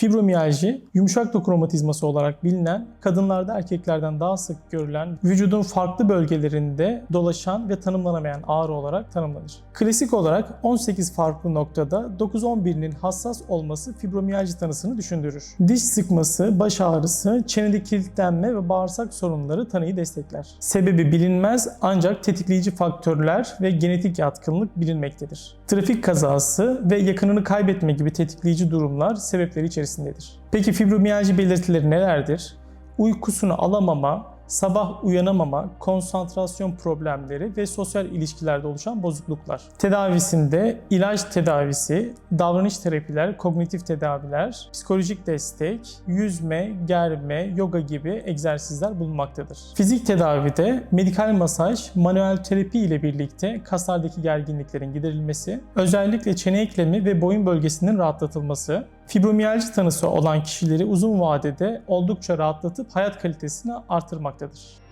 Fibromiyalji, yumuşak doku romatizması olarak bilinen, kadınlarda erkeklerden daha sık görülen, vücudun farklı bölgelerinde dolaşan ve tanımlanamayan ağrı olarak tanımlanır. Klasik olarak 18 farklı noktada 9-11'inin hassas olması fibromiyalji tanısını düşündürür. Diş sıkması, baş ağrısı, çenede kilitlenme ve bağırsak sorunları tanıyı destekler. Sebebi bilinmez ancak tetikleyici faktörler ve genetik yatkınlık bilinmektedir. Trafik kazası ve yakınını kaybetme gibi tetikleyici durumlar sebepleri içerisindedir. Peki fibromiyalji belirtileri nelerdir? Uykusunu alamama, sabah uyanamama, konsantrasyon problemleri ve sosyal ilişkilerde oluşan bozukluklar. Tedavisinde ilaç tedavisi, davranış terapiler, kognitif tedaviler, psikolojik destek, yüzme, germe, yoga gibi egzersizler bulunmaktadır. Fizik tedavide medikal masaj, manuel terapi ile birlikte kaslardaki gerginliklerin giderilmesi, özellikle çene eklemi ve boyun bölgesinin rahatlatılması, fibromiyalji tanısı olan kişileri uzun vadede oldukça rahatlatıp hayat kalitesini artırmaktadır.